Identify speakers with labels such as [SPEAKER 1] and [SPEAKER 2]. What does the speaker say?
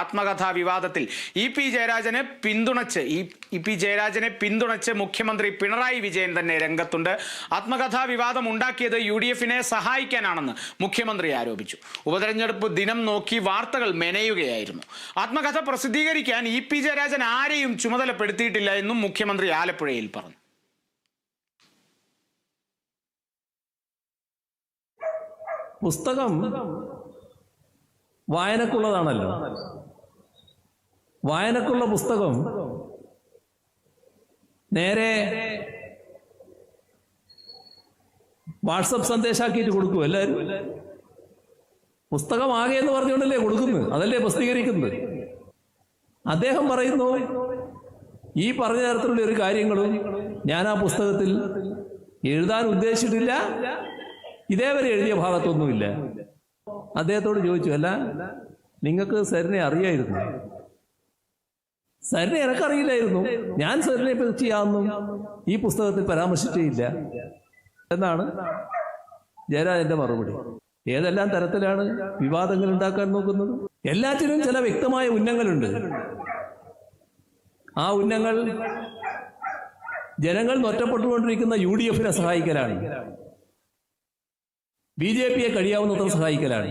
[SPEAKER 1] ആത്മകഥാ വിവാദത്തിൽ E P ജയരാജനെ പിന്തുണച്ച് E P ജയരാജനെ പിന്തുണച്ച് മുഖ്യമന്ത്രി പിണറായി വിജയൻ തന്നെ രംഗത്തുണ്ട്. ആത്മകഥാ വിവാദം ഉണ്ടാക്കിയത് യു ഡി എഫിനെ സഹായിക്കാനാണെന്ന് മുഖ്യമന്ത്രി ആരോപിച്ചു. ഉപതെരഞ്ഞെടുപ്പ് ദിനം നോക്കി വാർത്തകൾ മെനയുകയായിരുന്നു. ആത്മകഥ പ്രസിദ്ധീകരിക്കാൻ ഇ പി ജയരാജൻ ആരെയും ചുമതലപ്പെടുത്തിയിട്ടില്ല എന്നും മുഖ്യമന്ത്രി ആലപ്പുഴയിൽ പറഞ്ഞു.
[SPEAKER 2] പുസ്തകം വായനക്കുള്ളതാണല്ലോ. വായനക്കുള്ള പുസ്തകം. നേരെ വാട്സപ്പ് സന്ദേശാക്കിയിട്ട് കൊടുക്കും എല്ലാവരും പുസ്തകം ആകെ എന്ന് പറഞ്ഞുകൊണ്ടല്ലേ കൊടുക്കുന്നത്? അതല്ലേ പ്രസിദ്ധീകരിക്കുന്നത്? അദ്ദേഹം പറയുന്നു ഈ പറഞ്ഞ തരത്തിലുള്ള ഒരു കാര്യങ്ങളും ഞാൻ ആ പുസ്തകത്തിൽ എഴുതാൻ ഉദ്ദേശിച്ചിട്ടില്ല. ഇതേവരെ എഴുതിയ ഭാഗത്തൊന്നുമില്ല. അദ്ദേഹത്തോട് ചോദിച്ചു അല്ല നിങ്ങൾക്ക് സരിനെ അറിയായിരുന്നു? സരിനെ എനക്കറിയില്ലായിരുന്നു ഞാൻ സരിനെ പറ്റിയാന്നും ഈ പുസ്തകത്തിൽ പരാമർശിച്ചേയില്ല എന്നാണ് ജയരാജന്റെ മറുപടി. ഏതെല്ലാം തരത്തിലാണ് വിവാദങ്ങൾ ഉണ്ടാക്കാൻ നോക്കുന്നത്? എല്ലാറ്റിനും ചില വ്യക്തമായ ഉന്നങ്ങളുണ്ട്. ആ ഉന്നങ്ങൾ ജനങ്ങൾ നൊറ്റപ്പെട്ടുകൊണ്ടിരിക്കുന്ന യു ഡി എഫിനെ സഹായിക്കലാണ്. ബി ജെ പിയെ കഴിയാവുന്നത്ര സഹായിക്കലാണ്.